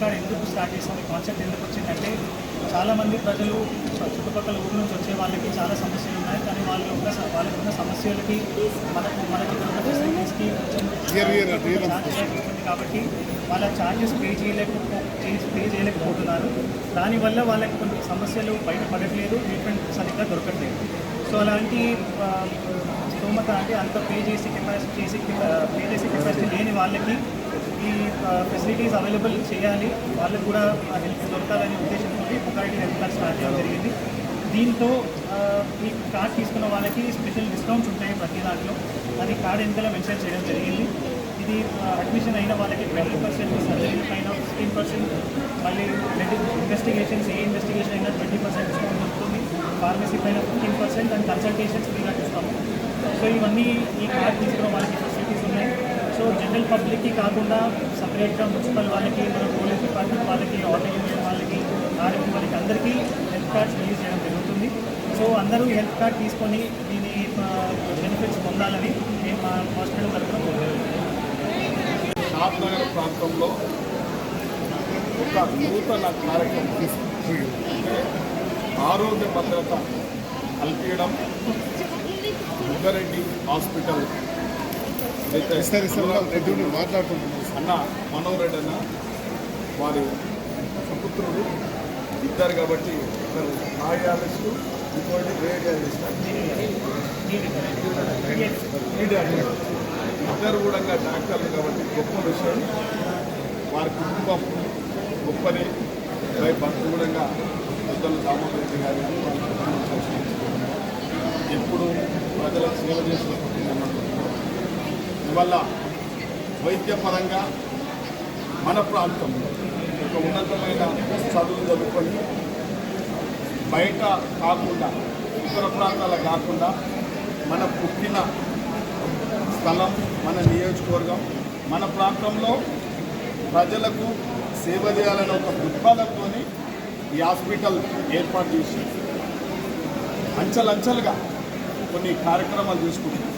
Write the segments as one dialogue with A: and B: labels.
A: Card ఎందుకు start చేసాం ఈ కాన్సెప్ట్ ఎందుకు వచ్చిందంటే చాలామంది ప్రజలు చుట్టుపక్కల ఊరు నుంచి వచ్చే వాళ్ళకి చాలా సమస్యలు ఉన్నాయి. కానీ వాళ్ళు ఉన్న వాళ్ళకి ఉన్న సమస్యలకి మనకు మనకి ఉన్న ఫెసిలిటీస్కి కొంచెం కాబట్టి వాళ్ళ ఛార్జెస్ పే చేయలేక పే చేయలేకపోతున్నారు. దానివల్ల వాళ్ళకి కొన్ని సమస్యలు బయటపడట్లేదు ట్రీట్మెంట్ సరిగ్గా దొరకట్లేదు. సో అలాంటి స్తోమత అంటే అంత పే చేసి కెపాసిటీ చేసి పే చేసే కెపాసిటీ లేని వాళ్ళకి ఈ ఫెసిలిటీస్ అవైలబుల్ చేయాలి. వాళ్ళకు కూడా హెల్ప్ దొరకాలనే ఉద్దేశంతో ఒకటి హెల్త్ కార్డ్ స్టార్ట్ చేయడం జరిగింది. దీంతో ఈ కార్డ్ తీసుకున్న వాళ్ళకి స్పెషల్ డిస్కౌంట్స్ ఉంటాయి ప్రతి దాంట్లో. అది కార్డ్ వెనకాల మెన్షన్ చేయడం జరిగింది. ఇది అడ్మిషన్ అయిన వాళ్ళకి ట్వంటీ పర్సెంట్ సర్జరీ పైన ఫిఫ్టీన్ పర్సెంట్ మళ్ళీ ఇన్వెస్టిగేషన్స్ ఏ ఇన్వెస్టిగేషన్ అయినా ట్వంటీ పర్సెంట్ డిస్కౌంట్ దొరుకుతుంది. ఫార్మసీ పైన ఫిఫ్టీన్ పర్సెంట్ అండ్ కన్సల్టేషన్స్ ఫ్రీగా ఇస్తాము. సో ఇవన్నీ ఈ కార్డ్ తీసుకున్న వాళ్ళకి సో జనరల్ పబ్లిక్కి కాకుండా సపరేట్గా మున్సిపల్ వాళ్ళకి మన పోలీస్ డిపార్ట్మెంట్ వాళ్ళకి ఆటో యూనియన్ వాళ్ళకి ఆర్ఎంపీ వాళ్ళకి అందరికీ హెల్త్ కార్డ్స్ రిలీజ్ చేయడం జరుగుతుంది. సో అందరూ హెల్త్ కార్డ్ తీసుకొని దీని బెనిఫిట్స్ పొందాలని మేము మా హాస్పిటల్ తరఫున కోరుకుంటున్నాం.
B: ప్రాంతంలో ఒక నూతన కార్యక్రమం ఆరోగ్య భద్రత కల్పించడం దుర్గారెడ్డి హాస్పిటల్ మాట్లాడుకుంటున్నాం అన్న మనోహర్ రెడ్డి అన్న వారి సుపుత్రుడు ఇద్దరు కాబట్టి ఇద్దరు న్యాయాలిస్టు ఇంకోటి రేడియాలిస్ట్ ఇద్దరు కూడా డాక్టర్లు కాబట్టి గొప్ప విషయం. వారి కుటుంబం గొప్పది. పై భక్తు కూడా పెద్దలు దామోదర్ గారి ఎప్పుడు ప్రజలకు సేవ చేసిన కుటుంబం ఇవల్ల వైద్యపరంగా మన ప్రాంతంలో ఒక ఉన్నతమైన చదువులు చదువుకొని బయట కాకుండా ఇతర ప్రాంతాల కాకుండా మన పుట్టిన స్థలం మన నియోజకవర్గం మన ప్రాంతంలో ప్రజలకు సేవ చేయాలనే ఒక దృక్పథంతో ఈ హాస్పిటల్ ఏర్పాటు చేసి అంచెలంచెలుగా కొన్ని కార్యక్రమాలు చేసుకుంటున్నాం.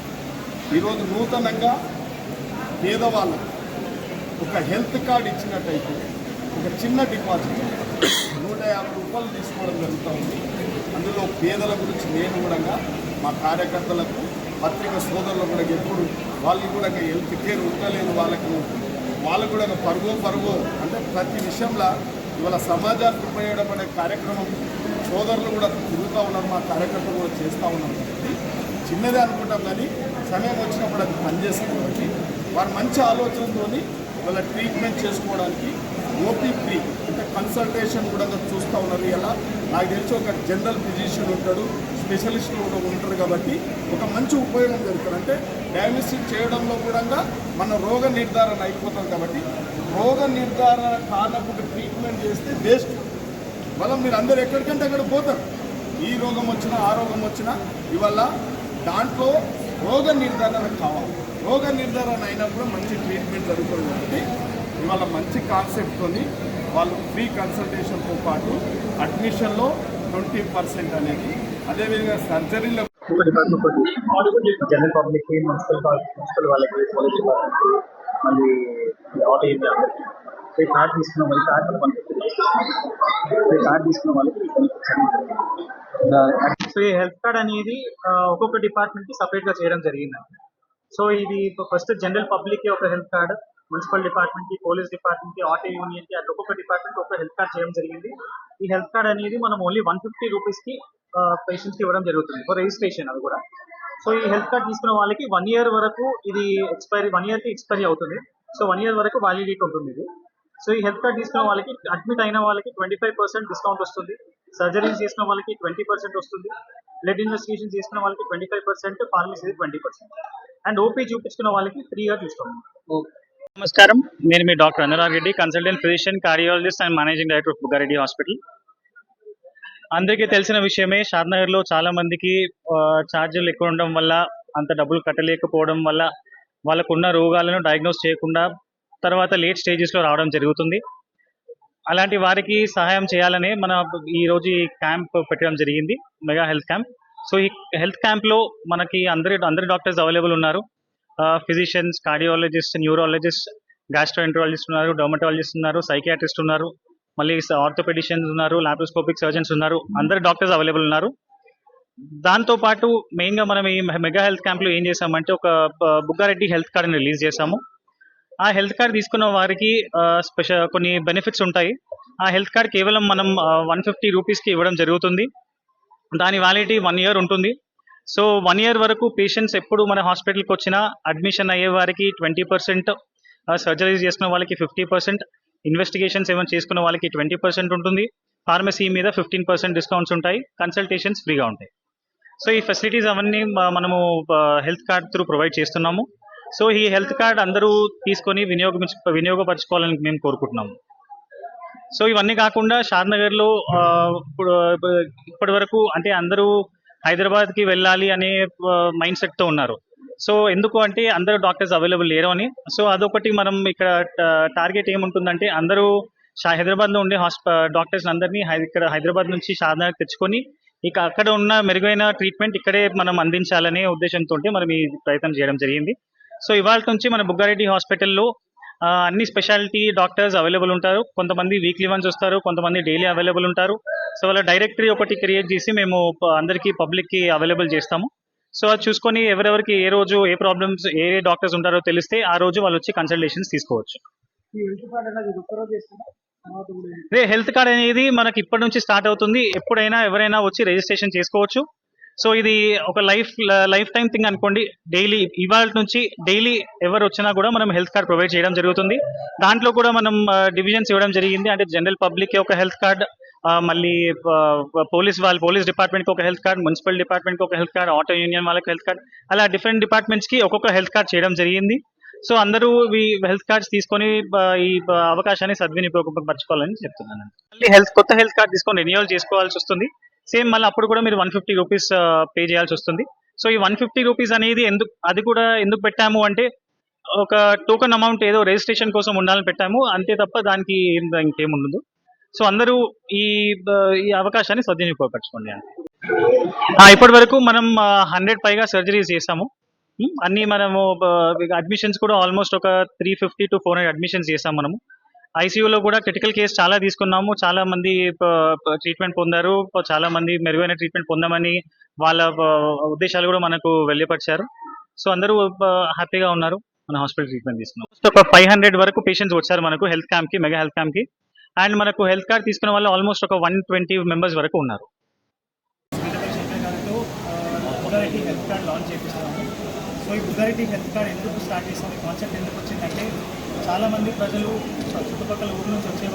B: ఈరోజు నూతనంగా పేదవాళ్ళకు ఒక హెల్త్ కార్డ్ ఇచ్చినట్టయితే ఒక చిన్న డిపాజిట్. నూట యాభై రూపాయలు తీసుకోవడం జరుగుతూ ఉంది అందులో పేదల గురించి నేను కూడా మా కార్యకర్తలకు పత్రిక సోదరులు కూడా ఎప్పుడు వాళ్ళు కూడా హెల్త్ కేర్ ఉండలేదు వాళ్ళకు. వాళ్ళు కూడా పరుగో పరుగో అంటే ప్రతి విషయంలో ఇవాళ సమాజానికి ఉపయోగపడే అనే కార్యక్రమం సోదరులు కూడా తిరుగుతూ ఉన్నారు మా కార్యకర్తలు కూడా చేస్తూ ఉన్నారు. చిన్నదే అనుకుంటాం కానీ సమయం వచ్చినప్పుడు అది పనిచేస్తుంది వారు మంచి ఆలోచనతో వాళ్ళ ట్రీట్మెంట్ చేసుకోవడానికి ఓపీ ఫ్రీ అంటే కన్సల్టేషన్ కూడా చూస్తూ ఉన్నారు. ఇలా నాకు తెలిసి ఒక జనరల్ ఫిజిషియన్ ఉంటాడు స్పెషలిస్ట్ కూడా ఉంటారు కాబట్టి ఒక మంచి ఉపయోగం జరుగుతుంది. అంటే డయాగ్నోస్టిక్ చేయడంలో కూడా మన రోగ నిర్ధారణ అయిపోతుంది కాబట్టి రోగ నిర్ధారణ కానప్పుడు ట్రీట్మెంట్ చేస్తే బెస్ట్ వల్ల మీరు అందరు ఎక్కడికంటే అక్కడ పోతారు. ఈ రోగం వచ్చినా ఆ రోగం వచ్చినా ఇవల్ల దాంట్లో రోగ నిర్ధారణ కావాలి. రోగ నిర్ధారణ అయినప్పుడు మంచి ట్రీట్మెంట్ జరుగుతుంది. కాబట్టి ఇవాళ మంచి కాన్సెప్ట్తోని వాళ్ళు ఫ్రీ కన్సల్టేషన్తో పాటు అడ్మిషన్లో ట్వంటీ పర్సెంట్ అనేది. అదేవిధంగా సర్జరీలో
A: జనరల్ పబ్లిక్ మున్సిపల్ మున్సిపల్ వాళ్ళకి పోలీస్ డిపార్ట్మెంట్ మళ్ళీ ఆటో యూనియన్ అందరికీ కార్డు కార్డు మనకి కార్డు తీసుకున్న వాళ్ళకి సో ఈ హెల్త్ కార్డ్ అనేది ఒక్కొక్క డిపార్ట్మెంట్కి సపరేట్గా చేయడం జరిగింది సో ఇది ఫస్ట్ జనరల్ పబ్లిక్కి ఒక హెల్త్ కార్డ్ మున్సిపల్ డిపార్ట్మెంట్కి పోలీస్ డిపార్ట్మెంట్కి ఆటో యూనియన్కి అట్లా ఒక్కొక్క డిపార్ట్మెంట్ ఒక హెల్త్ కార్డ్ చేయడం జరిగింది. ఈ హెల్త్ కార్డ్ అనేది మనం ఓన్లీ వన్ ఫిఫ్టీ రూపీస్కి పేషెంట్స్కి ఇవ్వడం జరుగుతుంది. ఫర్ రిజిస్ట్రేషన్ అది కూడా. సో ఈ హెల్త్ కార్డ్ తీసుకున్న వాళ్ళకి వన్ ఇయర్ వరకు ఇది ఎక్స్పైరీ వన్ ఇయర్కి ఎక్స్పైరీ అవుతుంది. సో వన్ ఇయర్ వరకు వ్యాలిడిటీ ఉంటుంది ఇది. సో ఈ హెల్త్ కార్డ్ తీసుకున్న వాళ్ళకి అడ్మిట్ అయిన వాళ్ళకి ట్వంటీ ఫైవ్ పర్సెంట్ డిస్కౌంట్ వస్తుంది. సర్జరీస్ చేసిన వాళ్ళకి ట్వంటీ పర్సెంట్ వస్తుంది. బ్లడ్ ఇన్వెస్టిగేషన్ చేసిన వాళ్ళకి twenty five percent pharmacy twenty percent and OP చూపించుకున్న వాళ్ళకి ఫ్రీగా చూస్తాం నమస్కారం. నేను మీ doctor Anurag Reddy consultant physician cardiologist and managing director of Bugareddy hospital అందరికీ తెలిసిన విషయమే షాద్నగర్లో చాలా మందికి ఛార్జీలు ఎక్కువ ఉండడం వల్ల అంత డబ్బులు కట్టలేకపోవడం వల్ల వాళ్ళకున్న రోగాలను డయాగ్నోస్ చేయకుండా తర్వాత లేట్ స్టేజెస్లో రావడం జరుగుతుంది. అలాంటి వారికి సహాయం చేయాలనే మన ఈ రోజు ఈ క్యాంప్ పెట్టడం జరిగింది మెగా హెల్త్ క్యాంప్ సో ఈ హెల్త్ క్యాంప్లో మనకి అందరి అందరి డాక్టర్స్ అవైలబుల్ ఉన్నారు. ఫిజిషియన్స్ కార్డియాలజిస్ట్ న్యూరాలజిస్ట్ గ్యాస్ట్రోఎంట్రాలజిస్ట్ ఉన్నారు డొమటాలజిస్ట్ ఉన్నారు సైకియాట్రిస్ట్ ఉన్నారు మళ్ళీ ఆర్థోపెడిషియన్స్ ఉన్నారు లాప్రోస్కోపిక్ సర్జన్స్ ఉన్నారు. అందరు డాక్టర్స్ అవైలబుల్ ఉన్నారు. దాంతో పాటు మనం ఈ మెగా హెల్త్ క్యాంప్లో ఏం చేసామంటే ఒక బుగ్గారెడ్డి హెల్త్ కార్డుని రిలీజ్ చేసాము ఆ హెల్త్ కార్డ్ తీసుకున్న వారికి స్పెషల్ కొన్ని బెనిఫిట్స్ ఉంటాయి. ఆ హెల్త్ కార్డ్ కేవలం మనం వన్ ఫిఫ్టీ రూపీస్కి ఇవ్వడం జరుగుతుంది. దాని వ్యాలిడిటీ వన్ ఇయర్ ఉంటుంది. సో వన్ ఇయర్ వరకు పేషెంట్స్ ఎప్పుడు మన హాస్పిటల్కి వచ్చినా అడ్మిషన్ అయ్యే వారికి ట్వంటీ పర్సెంట్ సర్జరీస్ చేసుకున్న వాళ్ళకి ఫిఫ్టీ పర్సెంట్ ఇన్వెస్టిగేషన్స్ ఏమైనా చేసుకున్న వాళ్ళకి ట్వంటీ పర్సెంట్ ఉంటుంది. ఫార్మసీ మీద ఫిఫ్టీన్ పర్సెంట్ డిస్కౌంట్స్ ఉంటాయి. కన్సల్టేషన్స్ ఫ్రీగా ఉంటాయి. సో ఈ ఫెసిలిటీస్ అవన్నీ మనము హెల్త్ కార్డ్ త్రూ ప్రొవైడ్ చేస్తున్నాము. సో ఈ హెల్త్ కార్డ్ అందరూ తీసుకొని వినియోగించు వినియోగపరచుకోవాలని మేము కోరుకుంటున్నాము సో ఇవన్నీ కాకుండా షాద్నగర్లో ఇప్పుడు ఇప్పటి వరకు అంటే అందరూ హైదరాబాద్కి వెళ్ళాలి అనే మైండ్ సెట్తో ఉన్నారు. సో ఎందుకు అంటే అందరూ డాక్టర్స్ అవైలబుల్ లేరు అని. సో అదొకటి మనం ఇక్కడ టార్గెట్ ఏముంటుందంటే అందరూ షా- ఉండే హాస్ప డాక్టర్స్ అందరినీ హై- ఇక్కడ హైదరాబాద్ నుంచి షాద్నగర్ తెచ్చుకొని ఇక అక్కడ ఉన్న మెరుగైన ట్రీట్మెంట్ ఇక్కడే మనం అందించాలనే ఉద్దేశంతో మనం ఈ ప్రయత్నం చేయడం జరిగింది. సో ఇవాళ నుంచి మన బుగ్గారెడ్డి హాస్పిటల్లో అన్ని స్పెషాలిటీ డాక్టర్స్ అవైలబుల్ ఉంటారు. కొంతమంది వీక్లీ వన్స్ వస్తారు కొంతమంది డైలీ అవైలబుల్ ఉంటారు. సో వాళ్ళ డైరెక్టరీ ఒకటి క్రియేట్ చేసి మేము అందరికీ పబ్లిక్కి అవైలబుల్ చేస్తాము. సో అది చూసుకొని ఎవరెవరికి ఏ రోజు ఏ ప్రాబ్లమ్స్ ఏ డాక్టర్స్ ఉంటారో తెలిస్తే ఆ రోజు వాళ్ళు వచ్చి కన్సల్టేషన్స్ తీసుకోవచ్చు. అదే హెల్త్ కార్డ్ అనేది మనకి ఇప్పటి నుంచి స్టార్ట్ అవుతుంది. ఎప్పుడైనా ఎవరైనా వచ్చి రిజిస్ట్రేషన్ చేసుకోవచ్చు. సో ఇది ఒక లైఫ్ లైఫ్ టైం థింగ్ అనుకోండి. డైలీ ఇవాళ నుంచి డైలీ ఎవరు వచ్చినా కూడా మనం హెల్త్ కార్డ్ ప్రొవైడ్ చేయడం జరుగుతుంది. దాంట్లో కూడా మనం డివిజన్స్ ఇవ్వడం జరిగింది. అంటే జనరల్ పబ్లిక్కి ఒక హెల్త్ కార్డ్ మళ్ళీ పోలీస్ వాళ్ళ పోలీస్ డిపార్ట్మెంట్కి ఒక హెల్త్ కార్డ్ మున్సిపల్ డిపార్ట్మెంట్కి ఒక హెల్త్ కార్డ్ ఆటో యూనియన్ వాళ్ళకి హెల్త్ కార్డ్ అలా డిఫరెంట్ డిపార్ట్మెంట్స్కి ఒక్కొక్క హెల్త్ కార్డ్ చేయడం జరిగింది. సో అందరూ ఈ హెల్త్ కార్డ్స్ తీసుకొని ఈ అవకాశాన్ని సద్వినియోగపరచుకోవాలని చెప్తున్నాను. మళ్ళీ హెల్త్ కొత్త హెల్త్ కార్డ్ తీసుకొని రెన్యూవల్ చేసుకోవాల్సి వస్తుంది. సేమ్ మళ్ళీ అప్పుడు కూడా మీరు వన్ ఫిఫ్టీ రూపీస్ పే చేయాల్సి వస్తుంది. సో ఈ వన్ ఫిఫ్టీ రూపీస్ అనేది ఎందుకు అది కూడా ఎందుకు పెట్టాము అంటే ఒక టోకన్ అమౌంట్ ఏదో రిజిస్ట్రేషన్ కోసం ఉండాలని పెట్టాము. అంతే తప్ప దానికి ఏం- ఇంకేం ఉండదు. సో అందరూ ఈ ఈ అవకాశాన్ని సద్వినియోగపరచుకోండి ఇప్పటి వరకు మనం హండ్రెడ్ పైగా సర్జరీస్ చేసాము. అన్ని మనము అడ్మిషన్స్ కూడా ఆల్మోస్ట్ ఒక three fifty to four hundred admissions చేసాం మనము. ఐసీయూలో కూడా క్రిటికల్ కేసు చాలా తీసుకున్నాము. చాలా మంది ట్రీట్మెంట్ పొందారు. చాలా మంది మెరుగైన ట్రీట్మెంట్ పొందామని వాళ్ళ ఉద్దేశాలు కూడా మనకు వెళ్ళిపరిచారు సో అందరూ హ్యాపీగా ఉన్నారు. మన హాస్పిటల్ ట్రీట్మెంట్ తీసుకున్నాం. ఒక ఫైవ్ హండ్రెడ్ వరకు పేషెంట్స్ వచ్చారు మనకు హెల్త్ క్యాంప్కి మెగా హెల్త్ క్యాంప్కి. అండ్ మనకు హెల్త్ కార్డ్ తీసుకున్న వాళ్ళు ఆల్మోస్ట్ ఒక వన్ ట్వంటీ మెంబర్స్ వరకు ఉన్నారు.
C: హెల్త్ కార్డ్ లాంచ్ చేపిస్తున్నాము. సో ఈ బుధారెడ్డి హెల్త్ కార్డ్ ఎందుకు స్టార్ట్ చేసాము కాన్సెప్ట్ ఎందుకు వచ్చిందంటే చాలామంది ప్రజలు చుట్టుపక్కల ఊరు నుంచి వచ్చే